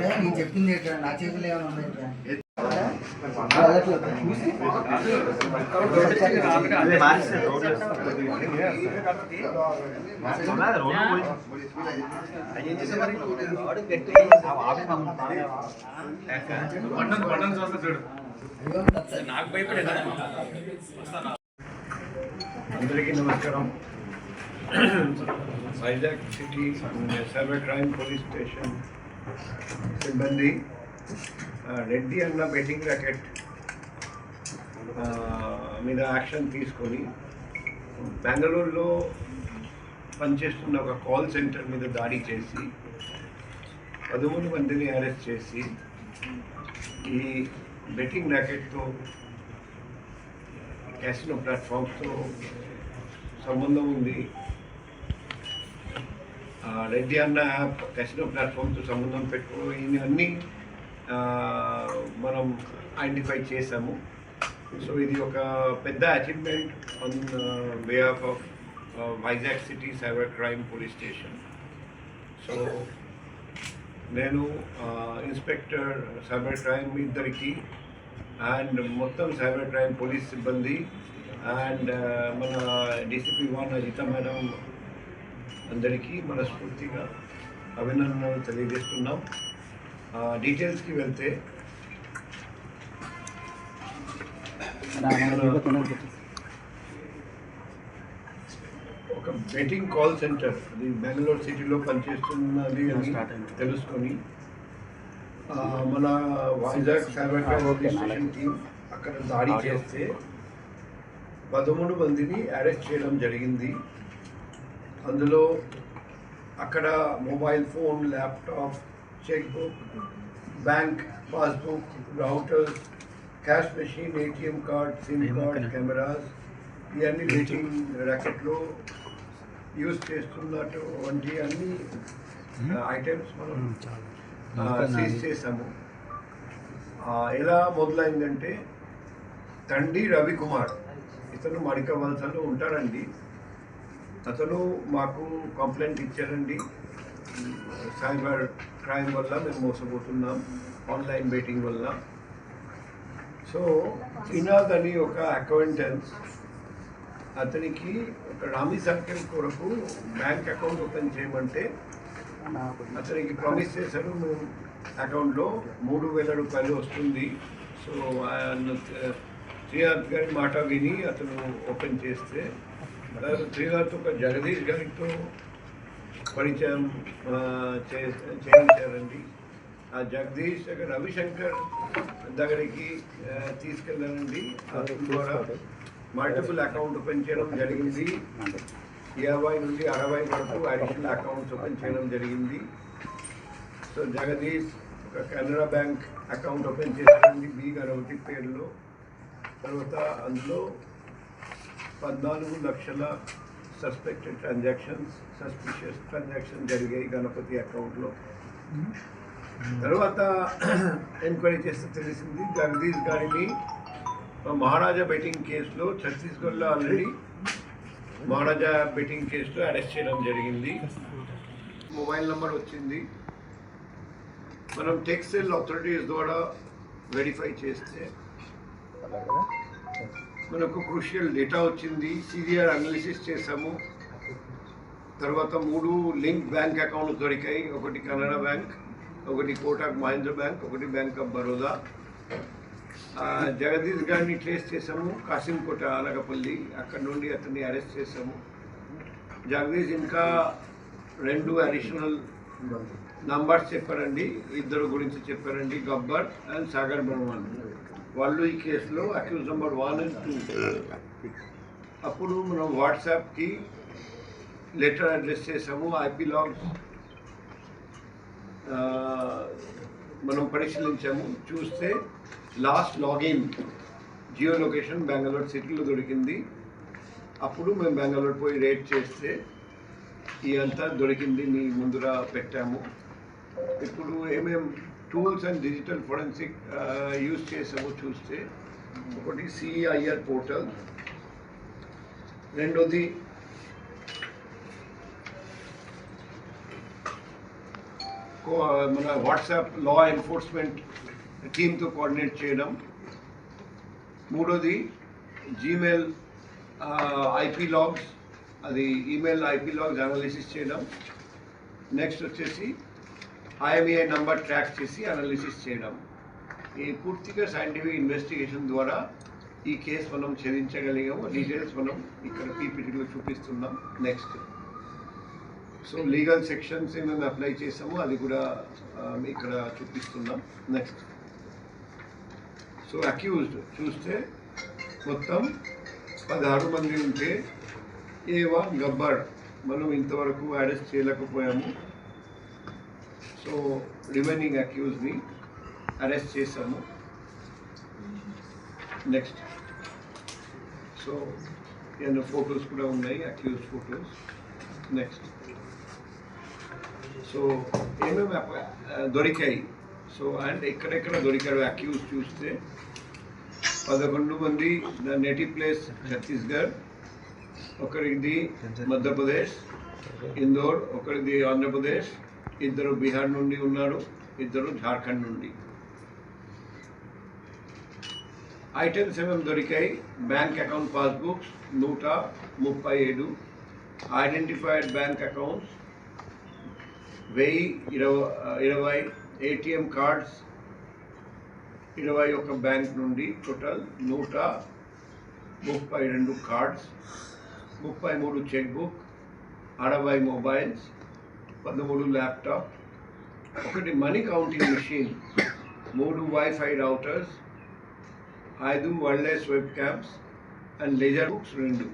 నేను చెప్పింది ఇక్కడ నా చేతులు ఏమైనా ఉన్నాయి ఇక్కడ? అందరికీ నమస్కారం. Vizag city cyber crime police station సిబ్బంది రెడ్డి అన్న బెట్టింగ్ ర్యాకెట్ మీద యాక్షన్ తీసుకొని బెంగళూరులో పనిచేస్తున్న ఒక కాల్ సెంటర్ మీద దాడి చేసి పదమూడు మందిని అరెస్ట్ చేసి ఈ బెట్టింగ్ ర్యాకెట్తో క్యాసినో ప్లాట్ఫామ్స్తో సంబంధం ఉంది. రెడ్డి అన్న యాప్ క్యాసినో ప్లాట్ఫామ్తో సంబంధం పెట్టుకో ఇవన్నీ మనం ఐడెంటిఫై చేసాము. సో ఇది ఒక పెద్ద achievement on behalf of Vizag city cyber crime police station so నేను ఇన్స్పెక్టర్ సైబర్ క్రైమ్ ఇద్దరికి అండ్ మొత్తం సైబర్ క్రైమ్ పోలీస్ సిబ్బంది అండ్ మన డీసీపీ వన్ అజిత మేడం అందరికీ మనస్ఫూర్తిగా అభినందనలు తెలియజేస్తున్నాం డీటెయిల్స్కి వెళ్తే ఒక బెట్టింగ్ కాల్ సెంటర్ అది బెంగళూరు సిటీలో పనిచేస్తున్నది అని తెలుసుకొని మన వైజాగ్ పోలీస్ స్టేషన్ టీం అక్కడ దాడి చేస్తే పదమూడు మందిని అరెస్ట్ చేయడం జరిగింది. అందులో అక్కడ mobile phone laptop check book bank passbook routers cash machine ATM card SIM card cameras ఇవన్నీ బెట్టింగ్ ర్యాకెట్లో యూజ్ చేస్తున్నటువంటి అన్ని ఐటమ్స్ మనం సీజ్ చేసాము ఎలా మొదలైందంటే తండ్రి రవికుమార్ ఇతను మడిక వలసలో ఉంటారండి అతను మాకు కంప్లైంట్ ఇచ్చారండి సైబర్ క్రైమ్ వల్ల మేము మోసపోతున్నాం ఆన్లైన్ బెట్టింగ్ వల్ల. సో ఇనాద్ అని ఒక అకౌంటెన్స్ అతనికి ఒక రామి సర్కిల్ కొరకు బ్యాంక్ అకౌంట్ ఓపెన్ చేయమంటే అతనికి ప్రామిస్ చేశారు అకౌంట్లో మూడు వేల రూపాయలు వస్తుంది. సో ఆయన శ్రీనాథ్ గారి మాట విని అతను ఓపెన్ చేస్తే శ్రీనాథ్ ఒక జగదీష్ గారితో పరిచయం చేయించారండి. ఆ జగదీష్ దగ్గర రవిశంకర్ దగ్గరికి తీసుకెళ్ళానండి అతని ద్వారా మల్టిపుల్ అకౌంట్ ఓపెన్ చేయడం జరిగింది. యాభై నుండి అరవై వరకు అడిషనల్ అకౌంట్స్ ఓపెన్ చేయడం జరిగింది. సో జగదీష్ ఒక కెనరా బ్యాంక్ అకౌంట్ ఓపెన్ చేసింది బి గణపతి పేరులో. తర్వాత అందులో పద్నాలుగు లక్షల సస్పెక్టెడ్ ట్రాన్సాక్షన్స్ సస్పిషియస్ ట్రాన్సాక్షన్ జరిగాయి గణపతి అకౌంట్లో తర్వాత ఎంక్వైరీ చేస్తే తెలిసింది జగదీష్ గారిని మహారాజా బెట్టింగ్ కేసులో ఛత్తీస్గఢ్లో ఆల్రెడీ మహారాజా బెట్టింగ్ కేసులో అరెస్ట్ చేయడం జరిగింది. మొబైల్ నెంబర్ వచ్చింది. మనం టెక్స్టైల్ అథారిటీస్ ద్వారా వెరిఫై చేస్తే మనకు క్రూషియల్ డేటా వచ్చింది. సివిఆర్ అనాలిసిస్ చేసాము తర్వాత మూడు లింక్ బ్యాంక్ అకౌంట్ దొరికాయి. ఒకటి కెనడా బ్యాంక్ ఒకటి కోటాక్ మహేంద్ర బ్యాంక్ ఒకటి బ్యాంక్ ఆఫ్ బరోదా జగదీష్ గారిని ట్రేస్ చేసాము కాసింకోట అనగపల్లి అక్కడ నుండి అతన్ని అరెస్ట్ చేసాము జగదీష్ ఇంకా రెండు అడిషనల్ నంబర్స్ చెప్పారండి. ఇద్దరు గురించి చెప్పారండి. గబ్బర్ అండ్ సాగర్ బర్మన్ వాళ్ళు ఈ కేసులో accused number one and two అప్పుడు మనం వాట్సాప్కి లెటర్ అడ్రస్ చేసాము ఐపీ లాగ్స్ మనం పరిశీలించాము. చూస్తే last login geo location Bengaluru సిటీలో దొరికింది. అప్పుడు మేము బెంగళూరు పోయి రేట్ చేస్తే ఈ అంతా దొరికింది. మీ ముందర పెట్టాము. ఇప్పుడు ఏమేం tools and digital forensic use చేసామో చూస్తే ఒకటి సిఐఆర్ పోర్టల్ రెండోది మన వాట్సాప్ లా ఎన్ఫోర్స్మెంట్ టీమ్తో కోఆర్డినేట్ చేయడం మూడోది జీమెయిల్ ఐపీ లాగ్స్ అది ఈమెయిల్ ఐపీ లాగ్స్ అనాలిసిస్ చేయడం నెక్స్ట్ వచ్చేసి ఐఎంఏ నంబర్ ట్రాక్ చేసి అనాలిసిస్ చేయడం ఈ పూర్తిగా సైంటిఫిక్ ఇన్వెస్టిగేషన్ ద్వారా ఈ కేసు మనం ఛేదించగలిగాము డీటెయిల్స్ మనం ఇక్కడ పీపీటీలో చూపిస్తున్నాం నెక్స్ట్ సో లీగల్ సెక్షన్స్ ఏమైనా అప్లై చేసాము అది కూడా ఇక్కడ చూపిస్తున్నాం. నెక్స్ట్ సో అక్యూజ్డ్ చూస్తే మొత్తం పదహారు మంది ఉంటే ఏవా గబ్బర్ మనం ఇంతవరకు అరెస్ట్ చేయలేకపోయాము. సో రిమైనింగ్ అక్యూజ్ని అరెస్ట్ చేశాము. నెక్స్ట్ సో ఎన్నో ఫొటోస్ కూడా ఉన్నాయి అక్యూజ్ ఫొటోస్. నెక్స్ట్ సో ఏమేమి అప్ప- ఆ, దొరికాయి సో అండ్ ఎక్కడెక్కడ దొరికాడు అక్యూజ్ చూస్తే పదకొండు మంది ద నేటివ్ ప్లేస్ ఛత్తీస్గఢ్ ఒకరిది మధ్యప్రదేశ్ ఇందోర్ ఒకరిది ఆంధ్రప్రదేశ్ ఇద్దరు బీహార్ నుండి ఉన్నారు ఇద్దరు జార్ఖండ్ నుండి ఐటమ్స్ ఏమేమి దొరికాయి బ్యాంక్ అకౌంట్ పాస్బుక్స్ నూట ముప్పై ఏడు ఐడెంటిఫైడ్ బ్యాంక్ అకౌంట్స్ వెయ్యి ఇరవై ఇరవై ఏటీఎం కార్డ్స్ ఇరవై ఒక బ్యాంక్ నుండి టోటల్ నూట ముప్పై రెండు కార్డ్స్ ముప్పై మూడు చెక్ బుక్ అరవై మొబైల్స్ పదమూడు ల్యాప్టాప్ ఒకటి మనీ కౌంటింగ్ మిషన్ మూడు వైఫై రౌటర్స్ ఐదు wireless web cams and ledger books రెండు.